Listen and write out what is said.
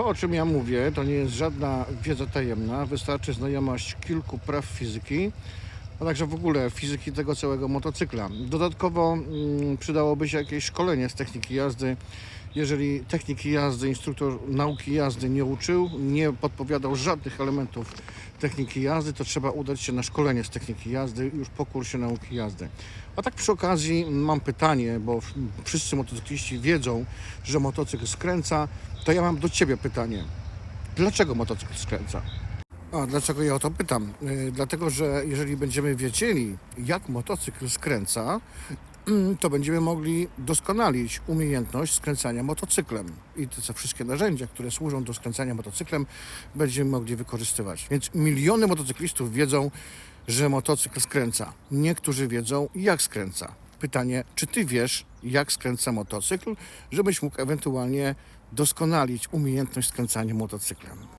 To, o czym ja mówię, to nie jest żadna wiedza tajemna. Wystarczy znajomość kilku praw fizyki, a także w ogóle fizyki tego całego motocykla. Dodatkowo mm, przydałoby się jakieś szkolenie z techniki jazdy. Jeżeli techniki jazdy, instruktor nauki jazdy nie uczył, nie podpowiadał żadnych elementów techniki jazdy, to trzeba udać się na szkolenie z techniki jazdy już po kursie nauki jazdy. A tak przy okazji mam pytanie, bo wszyscy motocykliści wiedzą, że motocykl skręca, to ja mam do Ciebie pytanie. Dlaczego motocykl skręca? A dlaczego ja o to pytam? Yy, dlatego, że jeżeli będziemy wiedzieli, jak motocykl skręca, to będziemy mogli doskonalić umiejętność skręcania motocyklem. I te wszystkie narzędzia, które służą do skręcania motocyklem, będziemy mogli wykorzystywać. Więc miliony motocyklistów wiedzą, że motocykl skręca. Niektórzy wiedzą, jak skręca. Pytanie, czy ty wiesz, jak skręca motocykl, żebyś mógł ewentualnie doskonalić umiejętność skręcania motocyklem?